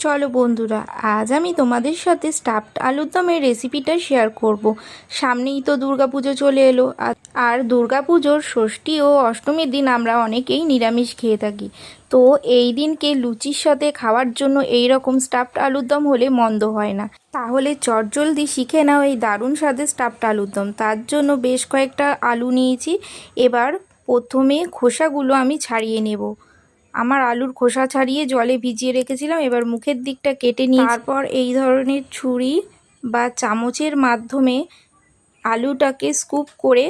চলো বন্ধুরা, আজ আমি তোমাদের সাথে স্টাফড আলুর দমের রেসিপিটা শেয়ার করব। সামনেই তো দুর্গাপুজো চলে এলো, আর- দুর্গাপুজোর ষষ্ঠী ও অষ্টমীর দিন আমরা অনেকেই নিরামিষ খেয়ে থাকি। তো এই দিনকে লুচির সাথে খাওয়ার জন্য এই রকম স্টাফড আলুর দম হলে মন্দ হয় না। তাহলে চটজলদি শিখে নাও এই দারুণ স্বাদের স্টাফড আলুর দম। তার জন্য বেশ কয়েকটা আলু নিয়েছি। এবার প্রথমে খোসাগুলো আমি ছাড়িয়ে নেব। আমার আলুর খোসা ছাড়িয়ে জলে ভিজিয়ে রেখেছিলাম। এবার মুখের দিকটা কেটে নিয়ে তারপর এই ধরনের ছুরি বা চামচের মাধ্যমে আলুটাকে স্কুপ করে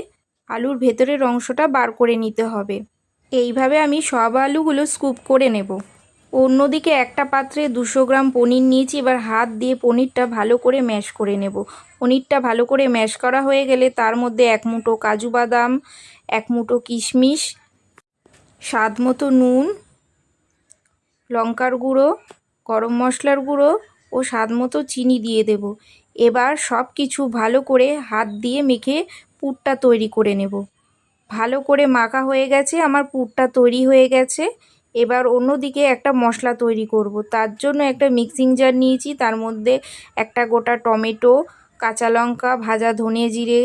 আলুর ভেতরের অংশটা বার করে নিতে হবে। এইভাবে আমি সব আলুগুলো স্কুপ করে নেব। অন্যদিকে একটা পাত্রে দুশো গ্রাম পনির নিয়েছি। এবার হাত দিয়ে পনিরটা ভালো করে ম্যাশ করে নেব। পনিরটা ভালো করে ম্যাশ করা হয়ে গেলে তার মধ্যে এক মুঠো কাজু বাদাম এক মুঠো কিশমিশ স্বাদ মতো নুন লঙ্কার গুঁড়ো, গরম মশলার গুঁড়ো ও স্বাদ মতো চিনি দিয়ে দেব। এবার সব কিছু ভালো করে হাত দিয়ে মেখে পুরটা তৈরি করে নেব। ভালো করে মাখা হয়ে গেছে, আমার পুরটা তৈরি হয়ে গেছে। এবার অন্যদিকে একটা মশলা তৈরি করব। তার জন্য একটা মিক্সিং জার নিয়েছি। তার মধ্যে একটা গোটা টমেটো, কাঁচা লঙ্কা, ভাজা ধনে জিরে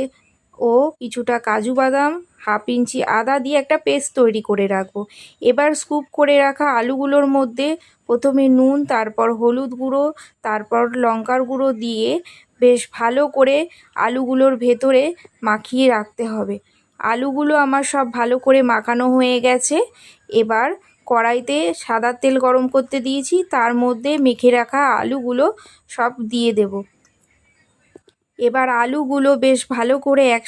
ও কিছুটা কাজু বাদাম হাফ ইঞ্চি আদা দিয়ে একটা পেস্ট তৈরি করে রাখব। এবার স্কুপ করে রাখা আলুগুলোর মধ্যে প্রথমে নুন, তারপর হলুদ গুঁড়ো, তারপর লঙ্কার গুঁড়ো দিয়ে বেশ ভালো করে আলুগুলোর ভেতরে মাখিয়ে রাখতে হবে। আলুগুলো আমার সব ভালো করে মাখানো হয়ে গেছে। এবার কড়াইতে সাদা তেল গরম করতে দিয়েছি, তার মধ্যে মেখে রাখা আলুগুলো সব দিয়ে দেব। এবার আলুগুলো বেশ ভালো করে এক